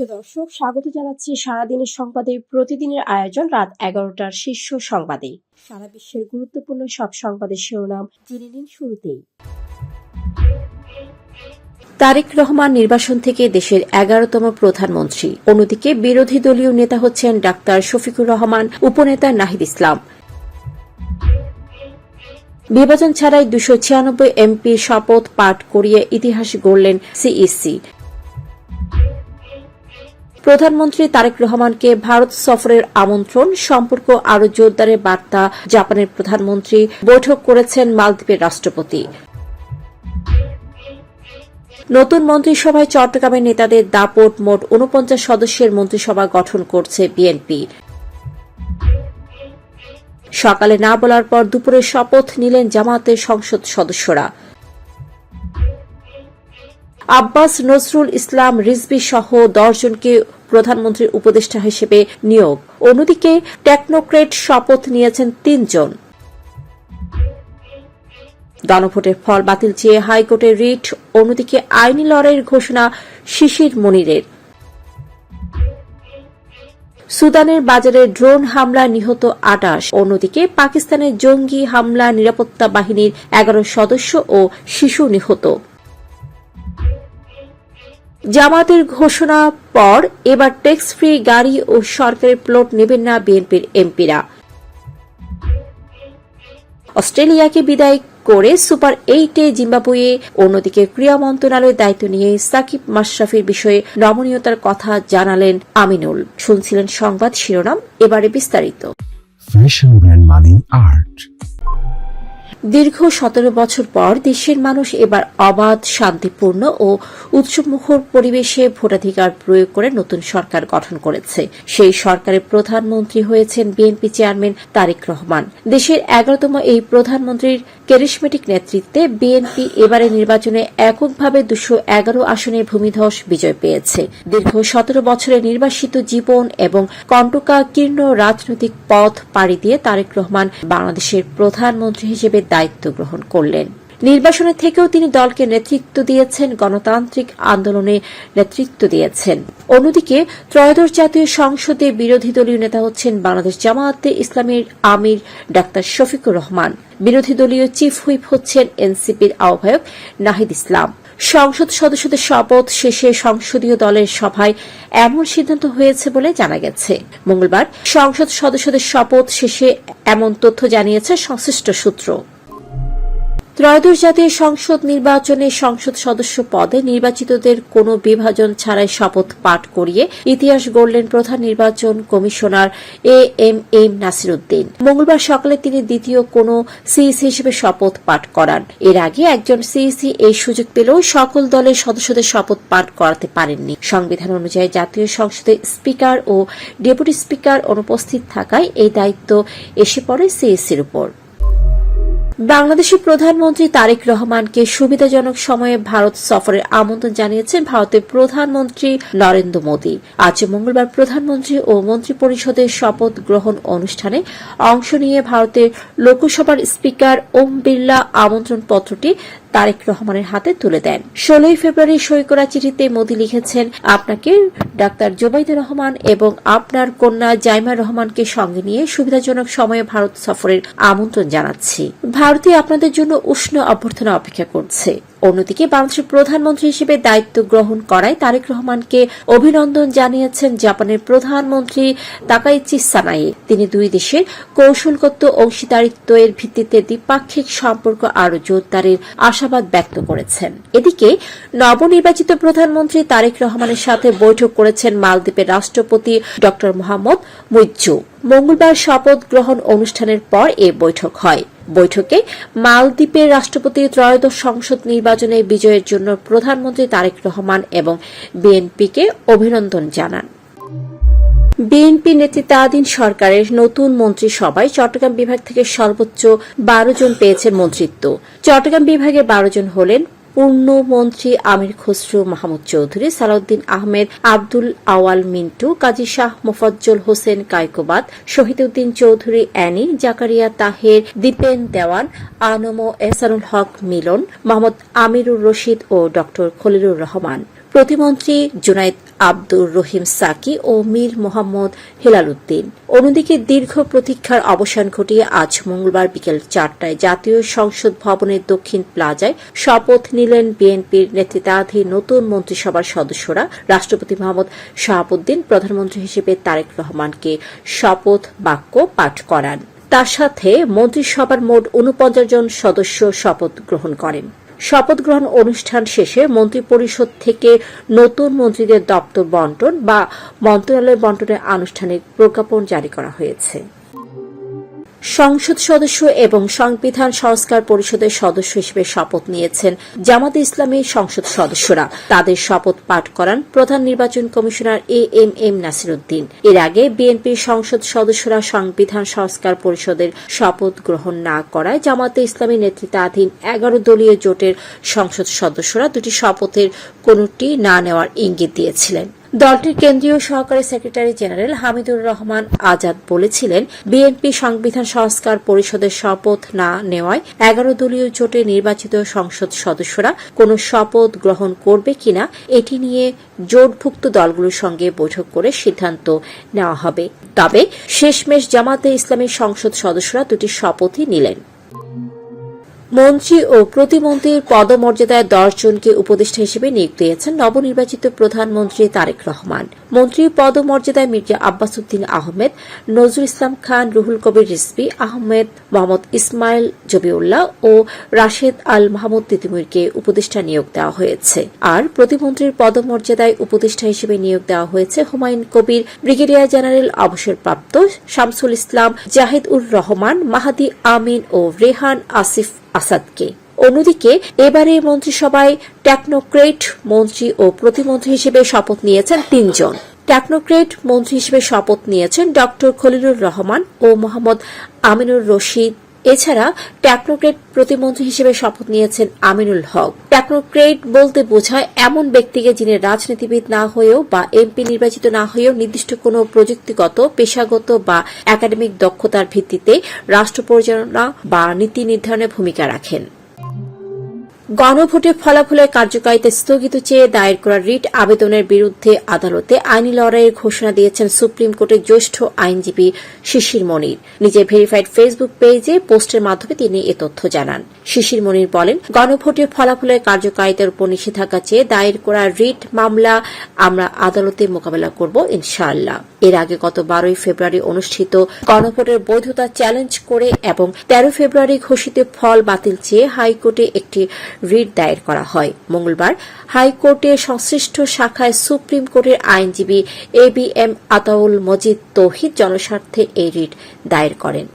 প্রিয় দর্শক, স্বাগত জানাচ্ছি সারাদিনের সংবাদে। প্রতিদিনের আয়োজন রাত এগারোটার শীর্ষ সংবাদে। সারা বিশ্বের গুরুত্বপূর্ণ সব সংবাদের শিরোনাম জেনে নিন শুরুতেই। তারেক রহমান নির্বাসন থেকে দেশের এগারোতম প্রধানমন্ত্রী। অন্যদিকে বিরোধী দলীয় নেতা হচ্ছেন ডাক্তার শফিকুর রহমান, উপনেতা নাহিদ ইসলাম। বিভাজন ছাড়াই দুশো ছিয়ানব্বই এমপি শপথ পাঠ করিয়ে ইতিহাস গড়লেন সিইসি। প্রধানমন্ত্রী তারেক রহমানকে ভারত সফরের আমন্ত্রণ, সম্পর্ক আরও জোরদারের বার্তা জাপানের প্রধানমন্ত্রী বৈঠক করেছেন মালদ্বীপের রাষ্ট্রপতি। নতুন মন্ত্রিসভায় চট্টগ্রামের নেতাদের দাপট মোট উনপঞ্চাশ সদস্যের মন্ত্রিসভা গঠন করছে বিএনপি। সকালে না বলার পর দুপুরে শপথ নিলেন জামাতের সংসদ সদস্যরা। আব্বাস নজরুল ইসলাম রিজবি সহ দশজনকে প্রধানমন্ত্রীর উপদেষ্টা হিসেবে নিয়োগ। অন্যদিকে টেকনোক্রেট শপথ নিয়েছেন তিনজন গণভোটের ফল বাতিল চেয়ে হাইকোর্টের রিট, অন্যদিকে আইনি লড়াইয়ের ঘোষণা শিশির মনিরের। সুদানের বাজারে ড্রোন হামলা নিহত আটাশ। অন্যদিকে পাকিস্তানের জঙ্গি হামলা নিরাপত্তা বাহিনীর এগারো সদস্য ও শিশু নিহত। জামাতের ঘোষণা পর এবার ট্যাক্স ফ্রি গাড়ি ও সরকারের প্লট নেবেন না বিএনপির এমপিরা। অস্ট্রেলিয়াকে বিদায় করে সুপার এইটে জিম্বাবুয়ে, অন্যদিকে ক্রীড়া মন্ত্রণালয়ের দায়িত্ব নিয়ে সাকিব মাশরাফির বিষয়ে নমনীয়তার কথা জানালেন আমিনুল। শুনছিলেন সংবাদ শিরোনাম, এবারে বিস্তারিত। দীর্ঘ সতেরো বছর পর দেশের মানুষ এবার অবাধ, শান্তিপূর্ণ ও উৎসবমুখর পরিবেশে ভোটাধিকার প্রয়োগ করে নতুন সরকার গঠন করেছে। সেই সরকারের প্রধানমন্ত্রী হয়েছেন বিএনপি চেয়ারম্যান তারেক রহমান। দেশের এগারোতম এই প্রধানমন্ত্রীর ক্যারিসমেটিক নেতৃত্বে বিএনপি এবারে নির্বাচনে এককভাবে দুশো এগারো আসনে ভূমিধস বিজয় পেয়েছে। দীর্ঘ সতেরো বছরের নির্বাসিত জীবন এবং কণ্টকাকীর্ণ রাজনৈতিক পথ পাড়ি দিয়ে তারেক রহমান বাংলাদেশের প্রধানমন্ত্রী হিসেবে দায়িত্ব গ্রহণ করলেন। নির্বাচনের থেকেও তিনি দলকে নেতৃত্ব দিয়েছেন, গণতান্ত্রিক আন্দোলনে নেতৃত্ব দিয়েছেন। অন্যদিকে ত্রয়োদশ জাতীয় সংসদে বিরোধী দলীয় নেতা হচ্ছেন বাংলাদেশ জামায়াতে ইসলামের আমির ডাক্তার শফিকুর রহমান। বিরোধী দলীয় চিফ হুইপ হচ্ছেন এনসিপির আহ্বায়ক নাহিদ ইসলাম। সংসদ সদস্যদের শপথ শেষে সংসদীয় দলের সভায় এমন সিদ্ধান্ত হয়েছে বলে জানা গেছে। মঙ্গলবার সংসদ সদস্যদের শপথ শেষে এমন তথ্য জানিয়েছে সংশ্লিষ্ট সূত্র। ত্রয়োদশ জাতীয় সংসদ নির্বাচনে সংসদ সদস্য পদে নির্বাচিতদের কোনো বিভাজন ছাড়াই শপথ পাঠ করিয়ে ইতিহাস গড়লেন প্রধান নির্বাচন commissioner A M M Nasiruddin. মঙ্গলবার সকালে তিনি দ্বিতীয় কোনো সিইসি হিসেবে শপথ পাঠ করান। এর আগে একজন সিইসি এই সুযোগ পেলেও সকল দলের সদস্যদের শপথ পাঠ করাতে পারেননি। সংবিধান অনুযায়ী জাতীয় সংসদের স্পিকার ও ডেপুটি স্পিকার অনুপস্থিত থাকায় এই দায়িত্ব এসে পড়ে সিইসির উপর। বাংলাদেশের প্রধানমন্ত্রী তারেক রহমানকে সুবিধাজনক সময়ে ভারত সফরের আমন্ত্রণ জানিয়েছেন ভারতের প্রধানমন্ত্রী নরেন্দ্র মোদী। আজ মঙ্গলবার প্রধানমন্ত্রী ও মন্ত্রী পরিষদের শপথ গ্রহণ অনুষ্ঠানে অংশ নিয়ে ভারতের লোকসভার স্পিকার ওম বিড়লা আমন্ত্রণ পত্রটি তারেক রহমানের হাতে তুলে দেন। ষোলোই ফেব্রুয়ারি সই করা চিঠিতে মোদী লিখেছেন, আপনাকে ডাক্তার জোবাইদা রহমান এবং আপনার কন্যা জাইমা রহমানকে সঙ্গে নিয়ে সুবিধাজনক সময়ে ভারত সফরের আমন্ত্রণ জানাচ্ছি। ভারতে আপনাদের জন্য উষ্ণ অভ্যর্থনা অপেক্ষা করছে। অন্যদিকে বাংলাদেশের প্রধানমন্ত্রী হিসেবে দায়িত্ব গ্রহণ করায় তারেক রহমানকে অভিনন্দন জানিয়েছেন জাপানের প্রধানমন্ত্রী তাকাইচি সানাই। তিনি দুই দেশের কৌশলগত অংশীদারিত্বের ভিত্তিতে দ্বিপাক্ষিক সম্পর্ক আরও জোরদারের আশাবাদ ব্যক্ত করেছেন। এদিকে নবনির্বাচিত প্রধানমন্ত্রী তারেক রহমানের সাথে বৈঠক করেছেন মালদ্বীপের রাষ্ট্রপতি ড মোহাম্মদ মুইজ্জু মঙ্গলবার শপথ গ্রহণ অনুষ্ঠানের পর এ বৈঠক হয়। বৈঠকে মালদ্বীপের রাষ্ট্রপতি ত্রয়োদশ সংসদ নির্বাচনে বিজয়ের জন্য প্রধানমন্ত্রী তারেক রহমান এবং বিএনপিকে অভিনন্দন জানান। বিএনপি নেতৃত্বাধীন সরকারের নতুন মন্ত্রিসভায় চট্টগ্রাম বিভাগ থেকে সর্বোচ্চ বারো জন পেয়েছেন মন্ত্রিত্ব। চট্টগ্রাম বিভাগে বারো জন হলেন পূর্ণমন্ত্রী আমির খসরু, মাহমুদ চৌধুরী, সালাউদ্দিন আহমেদ, আব্দুল আওয়াল মিন্টু, কাজী শাহ মোফাজ্জল হোসেন কায়কোবাদ শহীদউদ্দিন চৌধুরী অ্যানি, জাকারিয়া তাহের, দীপেন দেওয়ান, আনমো এসানুল হক মিলন, মোহাম্মদ আমিরুর রশিদ ও ড খলিলুর রহমান। প্রতিমন্ত্রী জুনাইদ আব্দুর রহিম সাকি ও মীর মোহাম্মদ হেলাল উদ্দিন অন্যদিকে দীর্ঘ প্রতীক্ষার অবসান ঘটিয়ে আজ মঙ্গলবার বিকেল চারটায় জাতীয় সংসদ ভবনের দক্ষিণ প্লাজায় শপথ নিলেন বিএনপির নেতৃত্বাধীন নতুন মন্ত্রিসভার সদস্যরা। রাষ্ট্রপতি মোহাম্মদ শাহাবুদ্দিন, প্রধানমন্ত্রী হিসেবে তারেক রহমানকে শপথ বাক্য পাঠ করান। তার সাথে মন্ত্রিসভার মোট উনপঞ্চাশ জন সদস্য শপথ গ্রহণ করেন। শপথ গ্রহণ অনুষ্ঠান শেষে মন্ত্রিপরিষদ থেকে নতুন মন্ত্রীদের দপ্তর বন্টন বা মন্ত্রণালয় বন্টনের আনুষ্ঠানিক প্রজ্ঞাপন জারি করা হয়েছে। সংসদ সদস্য এবং সংবিধান সংস্কার পরিষদের সদস্য হিসেবে শপথ নিয়েছেন জামাতে ইসলামী সংসদ সদস্যরা। তাদের শপথ পাঠ করান প্রধান নির্বাচন commissioner A M M Nasiruddin. এর আগে বিএনপির সংসদ সদস্যরা সংবিধান সংস্কার পরিষদের শপথ গ্রহণ না করায় জামাতে ইসলামী নেতৃত্বাধীন এগারো দলীয় জোটের সংসদ সদস্যরা দুটি শপথের কোনটি না নেওয়ার ইঙ্গিত দিয়েছিলেন। দলটির কেন্দ্রীয় সহকারী সেক্রেটারি জেনারেল হামিদুর রহমান আজাদ বলেছিলেন, বিএনপি সংবিধান সংস্কার পরিষদের শপথ না নেওয়ায় এগারো দলীয় জোটে নির্বাচিত সংসদ সদস্যরা কোনো শপথ গ্রহণ করবে কিনা, এটি নিয়ে জোটভুক্ত দলগুলোর সঙ্গে বৈঠক করে সিদ্ধান্ত নেওয়া হবে। তবে শেষমেশ জামাতে ইসলামী সংসদ সদস্যরা দুটি শপথই নিলেন। মন্ত্রী ও প্রতিমন্ত্রীর পদমর্যাদায় জনকে উপদেষ্টা হিসেবে নিয়োগ দিয়েছেন নবনির্বাচিত প্রধানমন্ত্রী তারেক রহমান। মন্ত্রী পদমর্যাদায় মির্জা আব্বাস উদ্দিন আহমেদ, নজরুল ইসলাম খান, রুহুল কবির রিসভি আহমেদ মোহাম্মদ ইসমাইল জবিউল্লাহ ও রাশেদ আল মাহমুদ তিতুমিরকে উপদেষ্টা নিয়োগ দেওয়া হয়েছে। আর প্রতিমন্ত্রীর পদমর্যাদায় উপদেষ্টা হিসেবে নিয়োগ দেওয়া হয়েছে হুমায়ুন কবির, ব্রিগেডিয়ার জেনারেল অবসরপ্রাপ্ত শামসুল ইসলাম জাহিদ উর রহমান, মাহাদি আমিন ও রেহান আসিফ আসাদকে। অন্যদিকে এবারে মন্ত্রিসভায় টেকনোক্রেট মন্ত্রী ও প্রতিমন্ত্রী হিসেবে শপথ নিয়েছেন তিনজন। টেকনোক্রেট মন্ত্রী হিসেবে শপথ নিয়েছেন ড খলিলুর রহমান ও মোহাম্মদ আমিনুর রশিদ। এছাড়া টেকনোক্রেট প্রতিমন্ত্রী হিসেবে শপথ নিয়েছেন আমিনুল হক। টেকনোক্রেট বলতে বোঝায় এমন ব্যক্তিকে যিনি রাজনীতিবিদ না হয়েও বা এমপি নির্বাচিত না হয়েও নির্দিষ্ট কোনো প্রযুক্তিগত, পেশাগত বা একাডেমিক দক্ষতার ভিত্তিতে রাষ্ট্র পরিচালনা বা নীতি নির্ধারণে ভূমিকা রাখেন। গণভোটের ফলাফলের কার্যকারিতা স্থগিত চেয়ে দায়ের করা রিট আবেদনের বিরুদ্ধে আদালতে আইনি লড়াইয়ের ঘোষণা দিয়েছেন সুপ্রিম কোর্টের জ্যেষ্ঠ আইনজীবী শিশির মনির। নিজের ভেরিফাইড ফেসবুক পেজে পোস্টের মাধ্যমে তিনি এ তথ্য জানান। শিশির মনির বলেন গণভোটের ফলাফলের কার্যকারিতার উপর নিষেধাজ্ঞা চেয়ে দায়ের করা রিট মামলা আমরা আদালতে মোকাবেলা করব ইনশাআল্লাহ। এর আগে গত বারোই ফেব্রুয়ারি অনুষ্ঠিত গণভোটের বৈধতা চ্যালেঞ্জ করে এবং তেরো ফেব্রুয়ারি ঘোষিত ফল বাতিল চেয়ে হাইকোর্টে একটি রিট দায়ের করা হয়। মঙ্গলবার হাইকোর্টে সংশ্লিষ্ট শাখায় সুপ্রিম কোর্টের আইনজীবী A B M Ataul Majid Tauhid জনস্বার্থে এই রিট দায়ের করেন।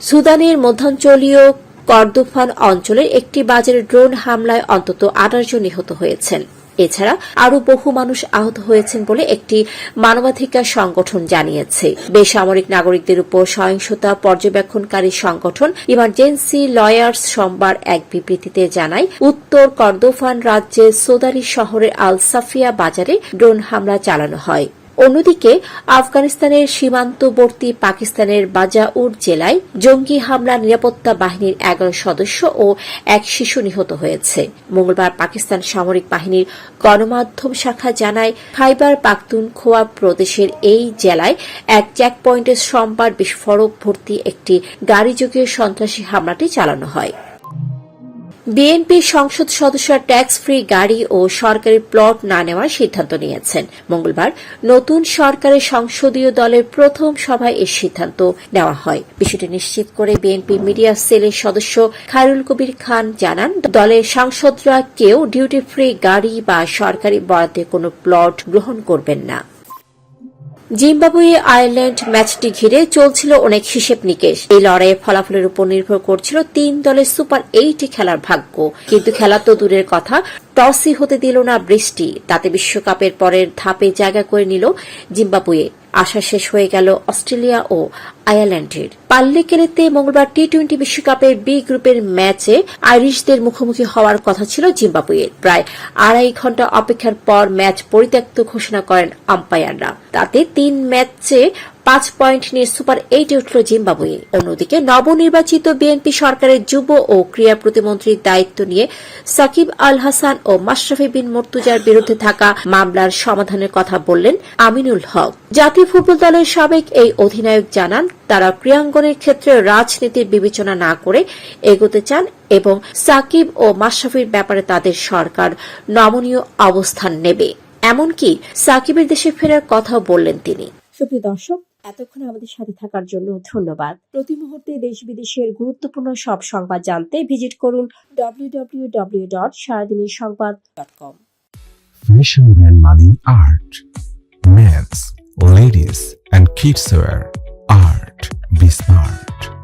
সুদানের মধ্যাঞ্চলীয় কর্দোফান অঞ্চলের একটি বাজারে ড্রোন হামলায় অন্তত আঠাশ জন নিহত হয়েছেন। এছাড়া আরও বহু মানুষ আহত হয়েছেন বলে একটি মানবাধিকার সংগঠন জানিয়েছে। বেসামরিক নাগরিকদের উপর সহিংসতা পর্যবেক্ষণকারী সংগঠন ইমার্জেন্সি লয়ার্স সোমবার এক বিবৃতিতে জানায়, উত্তর কর্দোফান রাজ্যের সোদারি শহরের আল সাফিয়া বাজারে ড্রোন হামলা চালানো হয়। অন্যদিকে, আফগানিস্তানের সীমান্তবর্তী পাকিস্তানের বাজাউর জেলায় জঙ্গি হামলা নিরাপত্তা বাহিনীর এগারো সদস্য ও এক শিশু নিহত হয়েছে। মঙ্গলবার পাকিস্তান সামরিক বাহিনীর গণমাধ্যম শাখা জানায়, খাইবার পাখতুনখোয়া প্রদেশের এই জেলায় এক চেকপয়েন্টে সোমবার বিস্ফোরক ভর্তি একটি গাড়িযোগে সন্ত্রাসী হামলাটি চালানো হয়। বিএনপির সংসদ সদস্যরা ট্যাক্স ফ্রি গাড়ি ও সরকারি প্লট না নেওয়ার সিদ্ধান্ত নিয়েছেন। মঙ্গলবার নতুন সরকারের সংসদীয় দলের প্রথম সভায় এই সিদ্ধান্ত নেওয়া হয়। বিষয়টি নিশ্চিত করে বিএনপি মিডিয়া সেলের সদস্য খায়রুল কবির খান জানান, দলের সাংসদরা কেউ ডিউটি ফ্রি গাড়ি বা সরকারি বরাদ্দে কোনো প্লট গ্রহণ করবেন না। জিম্বাবুয়ে আয়ারল্যান্ড ম্যাচটি ঘিরে চলছিল অনেক হিসেব নিকেশ। এই লড়াইয়ে ফলাফলের উপর নির্ভর করছিল তিন দলের সুপার এইট খেলার ভাগ্য। কিন্তু খেলা তো দূরের কথা টসই হতে দিল না বৃষ্টি। তাতে বিশ্বকাপের পরের ধাপে জায়গা করে নিল জিম্বাবুয়ে। আশা শেষ হয়ে গেল অস্ট্রেলিয়া ও আয়ারল্যান্ডের। পাল্লেকেলেতে মঙ্গলবার টি টোয়েন্টি বিশ্বকাপের বি গ্রুপের ম্যাচে আইরিশদের মুখোমুখি হওয়ার কথা ছিল জিম্বাবুয়ের প্রায় আড়াই ঘণ্টা অপেক্ষার পর ম্যাচ পরিত্যক্ত ঘোষণা করেন আম্পায়াররা। তাতে তিন ম্যাচে পাঁচ পয়েন্ট নিয়ে সুপার এইটে উঠল জিম্বাবুয়ে। অন্যদিকে নবনির্বাচিত বিএনপি সরকারের যুব ও ক্রীড়া প্রতিমন্ত্রীর দায়িত্ব নিয়ে সাকিব আল হাসান ও মাশরাফি বিন মর্তুজার বিরুদ্ধে থাকা মামলার সমাধানের কথা বললেন আমিনুল হক। জাতীয় ফুটবল দলের সাবেক এই অধিনায়ক জানান, তারা ক্রীড়াঙ্গনের ক্ষেত্রে রাজনীতির বিবেচনা না করে এগোতে চান এবং সাকিব ও মাশরাফির ব্যাপারে তাদের সরকার নমনীয় অবস্থান নেবে। এমনকি সাকিবের দেশে ফেরার কথাও বললেন তিনি। সুপ্রিয় দর্শক এতক্ষণ আমাদের সাথে থাকার জন্য ধন্যবাদ প্রতি মুহূর্তে দেশ বিদেশের গুরুত্বপূর্ণ সব সংবাদ জানতে ভিজিট করুন www.সারাদিনের ডট সারাদিনের সংবাদ dot com kids wear. Art. Be smart.